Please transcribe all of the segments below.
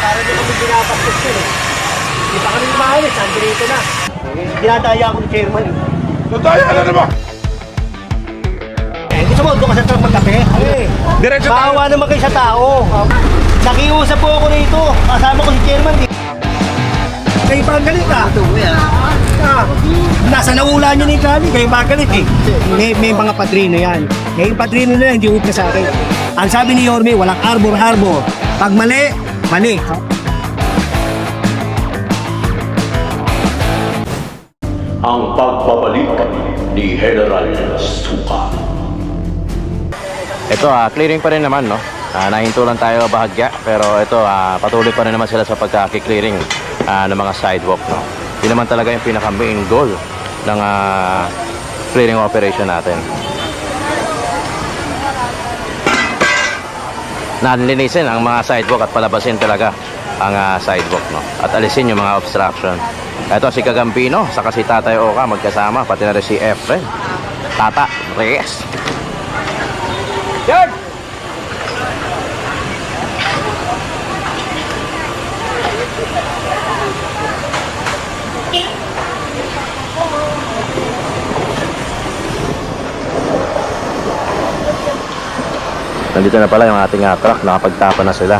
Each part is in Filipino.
para di kami pinapastos yun eh. Hindi pa kami maalis, andito na. Eh, Dinadaya ako ni chairman eh. Nataya na naman! Eh, gusto mo, doon ka sa truck magkape? Eh, Diretso tayo! Maawa naman kayo sa tao. Nakiusap po ako rito. Kasama ko si chairman. Di. Kayo pa ang galit ah. Ah, nasa naula niyo ni Kali, kayo pa ang galit eh. May, may mga padrino yan. Eh, yung padrino na yan, hindi upna sa akin. Ang sabi ni Yorme, walang arbor-arbor. Pag mali, mali. ang pagbabalik ni General Suka. Ito, ah, clearing pa rin naman, no? Ah, nahinto lang tayo bahagya, pero ito, ah, patuloy pa rin naman sila sa pagka-clearing ah, ng mga sidewalk, no? Yun naman talaga yung pinaka-main goal ng ah, clearing operation natin. Nalinisin ang mga sidewalk at palabasin talaga ang ah, sidewalk, no? At alisin yung mga obstruction. Ito si Kagampino, saka si Tatay Oka magkasama, pati na rin si Efren. Tata Reyes. Yard! Nandito na pala yung ating uh, truck, nakapagtapa na sila.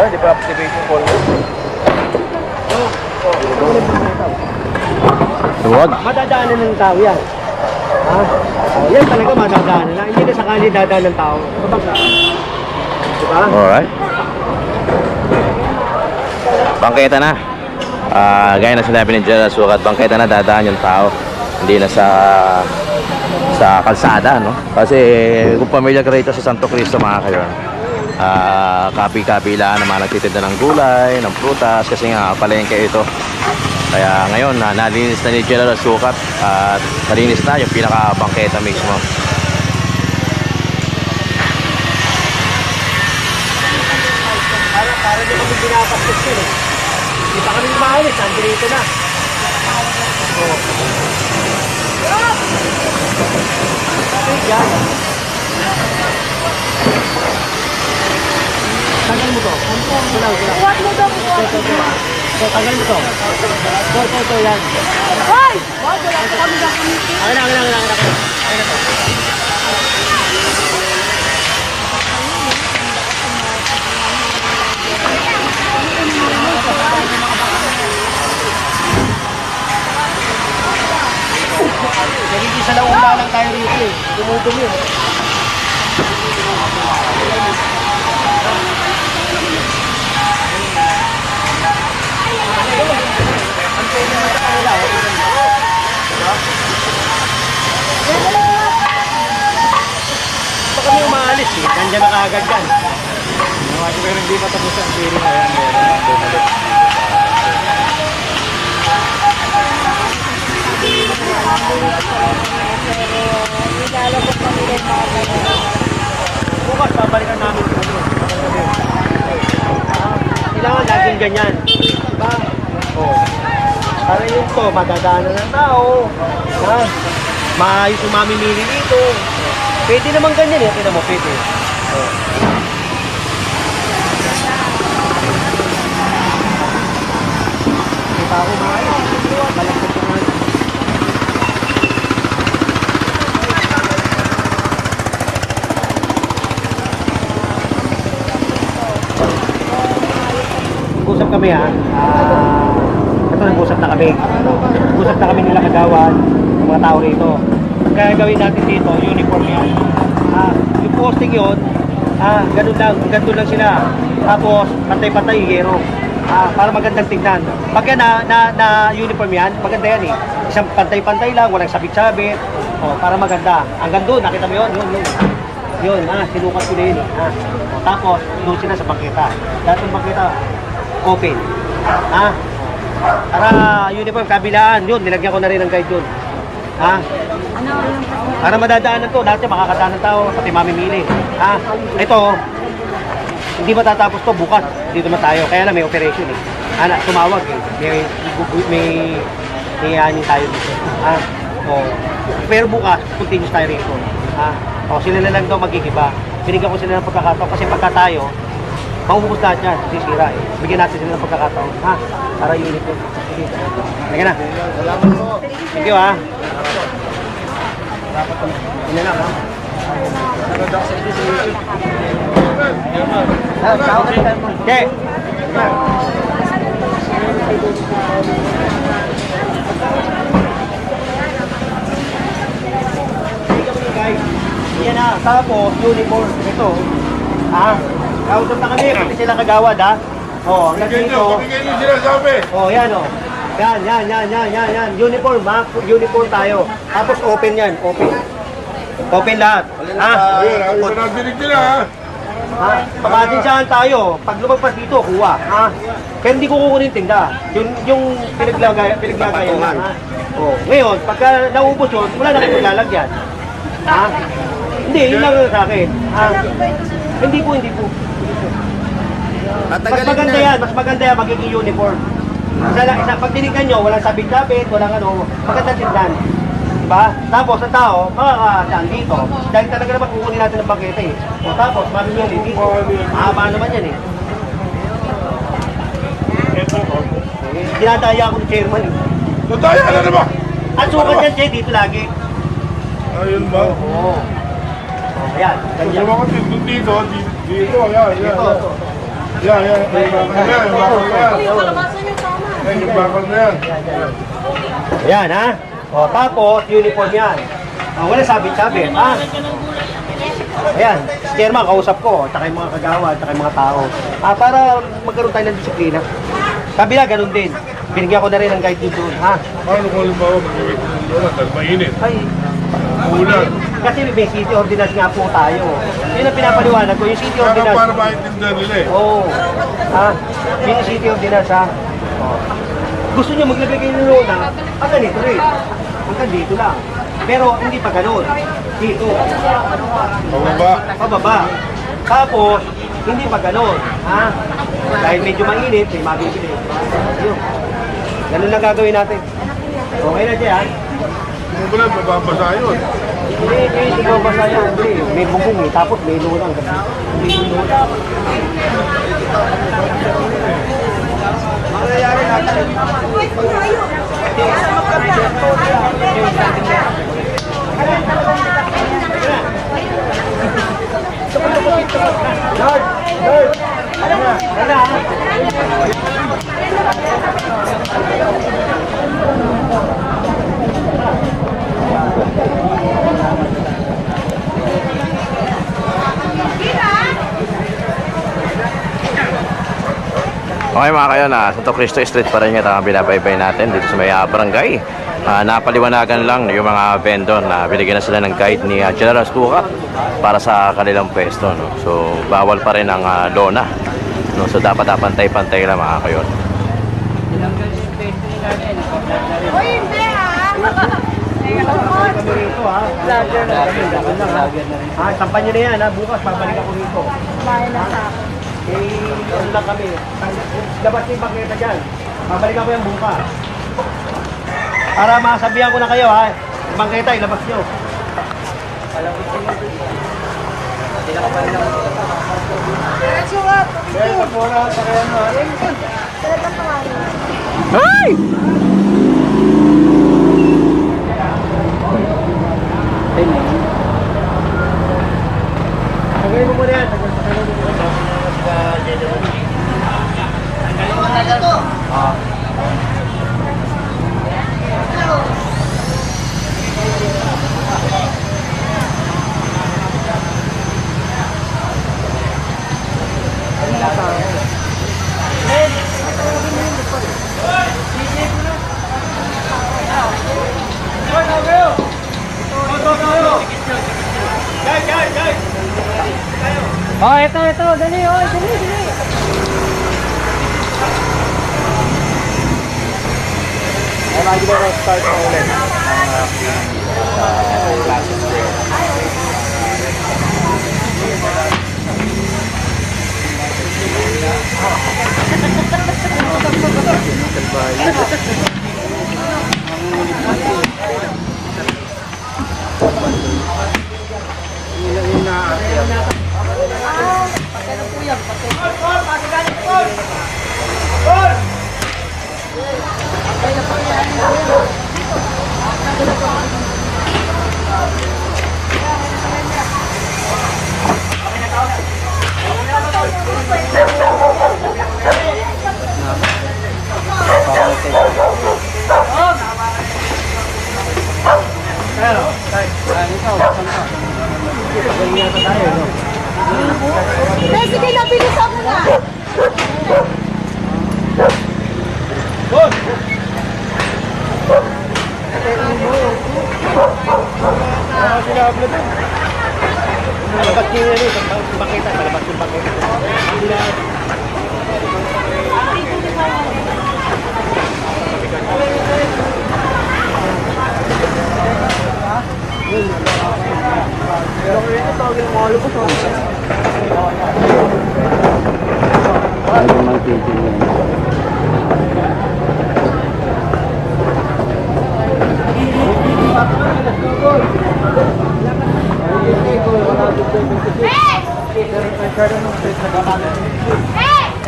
Wala, di pa activation call mo. Huwag. Madadaanan ng tao yan. Ha? Oh, yan talaga madadaanan na. Hindi na sakali dadaan ng tao. Kapag Diba? Alright. Bangketa na. Ah, gaya na sinabi ni General Sukat, bangketa na dadaan yung tao. Hindi na sa sa kalsada, no? Kasi kung pamilya ka rito sa Santo Cristo mga kayo, ah, kapi-kapila na mga nagtitinda ng gulay, ng prutas, kasi nga palengke ito. Kaya ngayon, na nalinis na ni General Sukat at nalinis na yung pinaka-bangketa mismo. Para, di kami pinapastos yun eh. Hindi pa kami maalis, andito na. Oh. Tagal mo to. Wala, wala. Huwag mo daw po. So, tagal mo to. So, so, so, yan. Hoy! Wag, wala po kami na committee. Akin na, akin na, akin na, akin na. To. Nagiging sa laula lang tayo rito eh. Dumudumi eh. Baka kami umaalis eh. Nandiyan na kaagad yan. Pero hindi pa tapos ang clearing na yan. Meron na bumalik. Nilalabot kami ng mga ganyan. Bukas babalikan namin ito. Kailangan laging ganyan. Diba? Oo. Para yung to, madadaanan ng tao. Ha? Maayos yung mamimili dito. Pwede naman ganyan eh. Tingnan mo, pwede. Nga. Nag-usap kami ha. Ah, ito nag-usap na kami. Nag-usap na kami nila kagawan, ng mga tao rito. Ang kaya gawin natin dito, uniform yan. Ah, yung posting yun, ah, ganun lang, ganun lang sila. Tapos, pantay-pantay higero. Ah, para magandang tingnan. Pagka na, na, na uniform yan, maganda yan eh. Isang pantay-pantay lang, walang sabit-sabit. Oh, para maganda. Hanggang doon, nakita mo yun? Yun, yun. Yun, ah, sinukat ko na yun. Ah. Tapos, doon sila sa bangketa. Dahil yung bangketa, open. Ah, para uniform, kabilaan. Yun, nilagyan ko na rin ng guide yun. Ha? Ano Para madadaanan to, lahat yan makakadaan ng tao, pati mamimili. Ha? Ito, hindi matatapos to bukas. Dito naman tayo. Kaya lang may operation eh. Ana, tumawag eh. May, may, may anin tayo dito. Ha? O, pero bukas, continuous tayo rito. Ha? O, sila na lang daw magigiba. Binigyan ko sila ng pagkakataon kasi pagka tayo, maubos lahat yan. Sisira eh. Bigyan natin sila ng pagkakataon. Ha? Para unit yun. Sige. Na. Thank you ha. Yun na lang ha. Okay. Yan na. Tapos, uniform. Ito. Ha? Kausap na kami. Pati sila kagawad ha. Oh, hanggang dito. Bigyan niyo sinasabi. Oh, yan oh. Yan, yan, yan, yan, yan, yan. Uniform, ha? Uniform tayo. Tapos open yan, open. Open lahat. Ha? Ayun, ayun na nabili nila ha. Ha? Pagkatinsyahan tayo. Pag lumagpas dito, kuha. Ha? Pero hindi ko kukunin tinda. Yung, yung pinaglagay, pinaglagay ha? Oh. Ngayon, pagka naubos yun, wala na kayong lalagyan. Ha? Hindi, yun lang sa akin. Ha? Hindi po, hindi po. Mas maganda yan, mas maganda yan magiging uniform. Isa lang, isa, pag tinignan nyo, walang sabit-sabit, walang ano, maganda tindan. Diba? Tapos ang tao, makakadaan dito. Dahil talaga naman kukunin natin ng bangkete eh. O tapos, mamimili dito. Mahaba naman yan eh. Dinadaya ako ni chairman eh. Nataya na naman. At sukat yan, Che, dito lagi. Ayun ba? Oo. Oh, ayan, ganyan. Ko dito, dito, dito, dito, yan, yan. Yan, yan, yung bakal na yan, yung bakal na yan. Yan, yung bakal na yan. Ayan, ha? O, tapos, uniform yan. O, wala sabit-sabit, ha? Ayan, chairman, kausap ko, tsaka yung mga kagawa, tsaka yung mga tao. Ah, para magkaroon tayo ng disiplina. Kabila, ganun din. Binigyan ko na rin ng guide dito doon, ha? Paano kung halimbawa mag-iwit ng doon at mainit? Ay, Ulan. Kasi may city ordinance nga po tayo. Yun ang pinapaliwanag ko, yung city Kaya ordinance. para maintindihan nila eh. Oo. Ha? Yun yung city ordinance, ha? Oh. Gusto nyo maglagay kayo ng lona, ang ganito rin. Hanggang dito lang. Pero hindi pa ganun. Dito. Pababa. Pababa. Tapos, hindi pa ganun. Ha? Dahil medyo mainit, may mabibili. Yun. Ganun lang gagawin natin. Okay na dyan, ha? Kung wala, mababasa yun. Hindi, hindi, ko basa yan. Hindi, may bubong eh. Tapos may luna ang gabi. Hindi yung luna. Mangyayari natin. Lord! Lord! Ano na? Ano? Okay mga kayo na Santo Cristo Street pa rin yung ang binabaybay natin dito sa may ah, barangay. Ah, napaliwanagan lang yung mga vendor na binigyan na sila ng guide ni ah, General Stuka para sa kanilang pwesto. No? So bawal pa rin ang ah, lona. No? So dapat ah, pantay-pantay lang mga kayo. Uy, hindi ah! Ha. Lager na. Ha. Ha, sampan nyo na yan ha. Bukas babalik ako rito. Bahay na sa Eh, ano lang kami. Labas yung bangketa dyan. Babalik ako yung bukas. Para masabihan ko na kayo ha. Bangketa, ilabas nyo. Diretso nga! Kaya sa muna, sa kaya na. Talaga pangalan. Ay! Tagay mo muna yan. Tagay. Sa general. Oh, ito, ito, dali, oh, dali, dali. Ay, lagi ba start na ulit? Ang classes ko. Eh, sige na, bilisan mo na. Malabas niyo yan eh. Bakita, malabas yung bakita.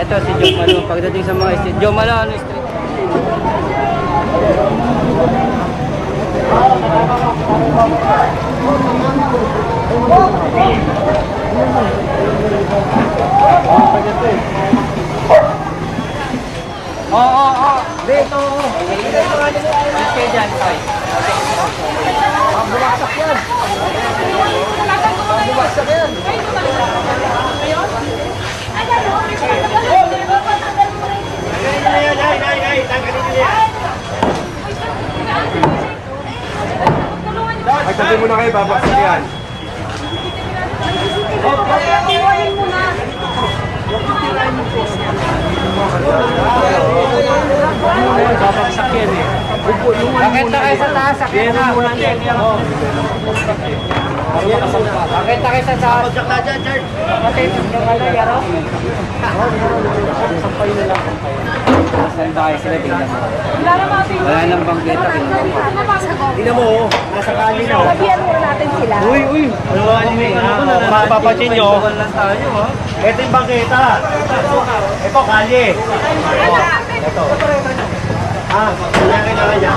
Ito si Joe Malo. Pagdating sa mga street. Joe Malo, ano street? Oo, oo, oo. Dito. Sige dyan, Toy. Ay, sabi mo na kayo, babaksak yan. Babagsak yan eh. Bakit na kayo sa taas? Sakit na. Bakit na kayo sa taas? Bagsak na dyan, Chard. Bakit yung wala, yaro? Sampay na lang. Saan tayo sila tingnan mo? Wala nang bangketa. Tingnan mo, oh. nasa kali na. oh. Sabihan muna natin sila. Uy, uy. Ano ba ano ano mapapansin nyo? Ito yung bangketa. Ito, kalye. Ito. Ah, kanya kailangan niya.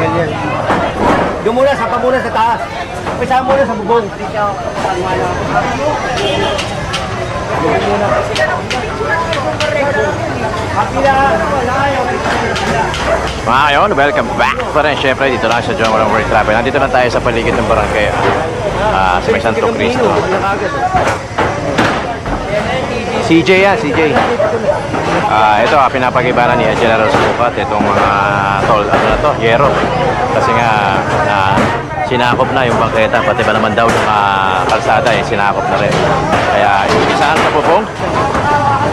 Ganyan. Doon muna, sapa muna sa taas. Umpisa muna sa bubong. Mga kayon, welcome back pa rin syempre dito lang sa John Walang World Travel. Nandito na tayo sa paligid ng barangay ah, sa may Santo Cristo. CJ yan, CJ. Ah, ito, ah, pinapag-ibaran ni General Sukat itong mga tol, ano na to, yero. Kasi nga, na sinakop na yung bangketa, pati ba naman daw yung ah, kalsada, eh, sinakop na rin. Kaya, yung isaan sa bubong,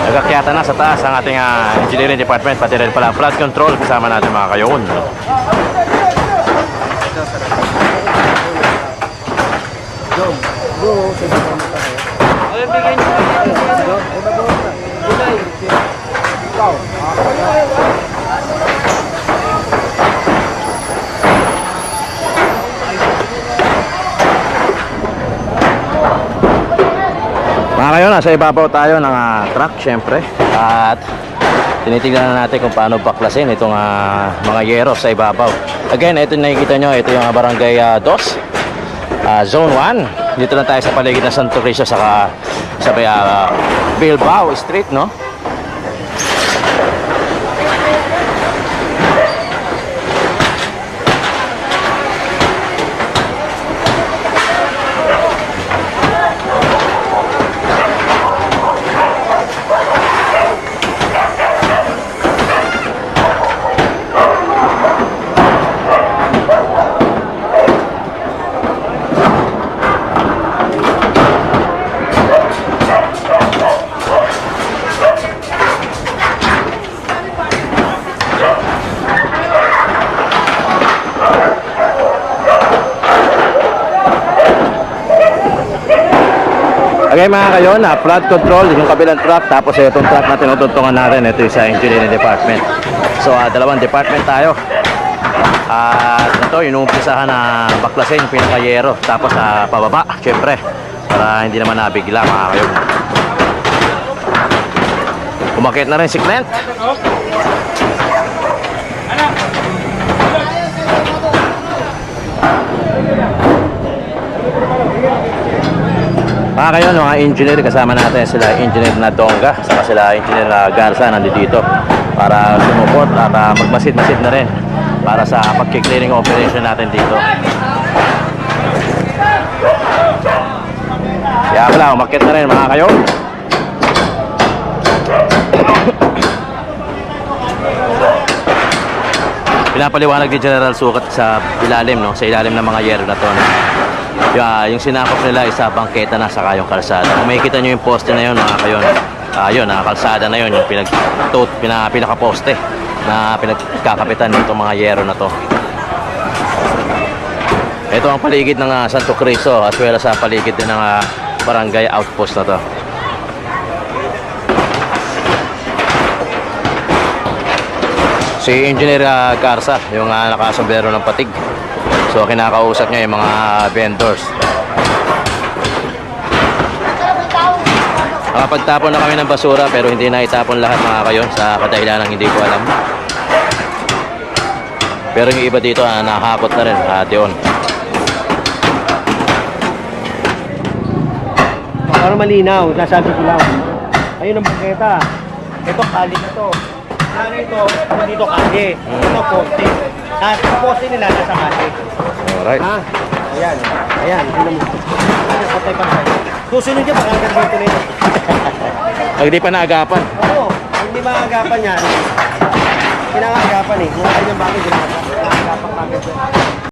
Nagkakyata na sa taas ang ating ah, engineering department, pati rin pala flood control kasama natin mga kayon. Ay, Mga kayon, nasa ibabaw tayo ng ah, truck syempre. At tinitignan na natin kung paano baklasin itong ah, mga yero sa ibabaw. Again, ito nakikita nyo, ito yung ah, barangay ah, 2, ah, zone 1. Dito lang tayo sa paligid ng Santo Cristo sa may, ah, Bilbao Street, no? Okay mga kayo, na flood control, yung kabilang truck, tapos itong truck na tinutuntungan natin, ito yung sa engineering department. So, ah, dalawang department tayo. At ito, inuumpisahan na baklasin yung pinakayero, tapos sa pababa, syempre, para hindi naman nabigla mga kayo. Umakit na rin si Clint. Mga kayo, mga engineer, kasama natin sila engineer na Donga, saka sila engineer na Garza nandito dito para sumuport at ah, magmasid-masid na rin para sa pagki-clearing operation natin dito. Kaya pala, umakit na rin mga kayo. Pinapaliwanag ni General Sukat sa ilalim, no? sa ilalim ng mga yero na to. No? Yung, ah, yung sinakop nila is sa bangketa na saka yung kalsada. Kung makikita nyo yung poste na yun, mga kayon, ah yun, ah, kalsada na yun, yung pinag, to, pina, pinaka-poste na pinagkakapitan nitong mga yero na to. Ito ang paligid ng ah, Santo Cristo as well as sa paligid din ng ah, barangay outpost na to. Si Engineer uh, Garza, yung uh, nakasombrero ng patig. So kinakausap niya yung mga vendors. Nakapagtapon na kami ng basura pero hindi na itapon lahat mga kayon sa kadahilan ng hindi ko alam. Pero yung iba dito ah, nakakot na rin at yun. Para malinaw, nasabi ko lang. Ayun ang bangketa. Ito, kali na to. Ano ito? Dito kali. Ito, poste. Nasa poste nila, nasa kali. Alright. Ha? Ayan. Ayan. Tingnan mo. Ayan, patay patay. Susunod niya, baka hanggang dito na ito. Pag di pa naagapan. Oo. Hindi maagapan yan. Pinangagapan eh. Kung kanyang bakit, ginagapan. Pinangagapan kagad yan.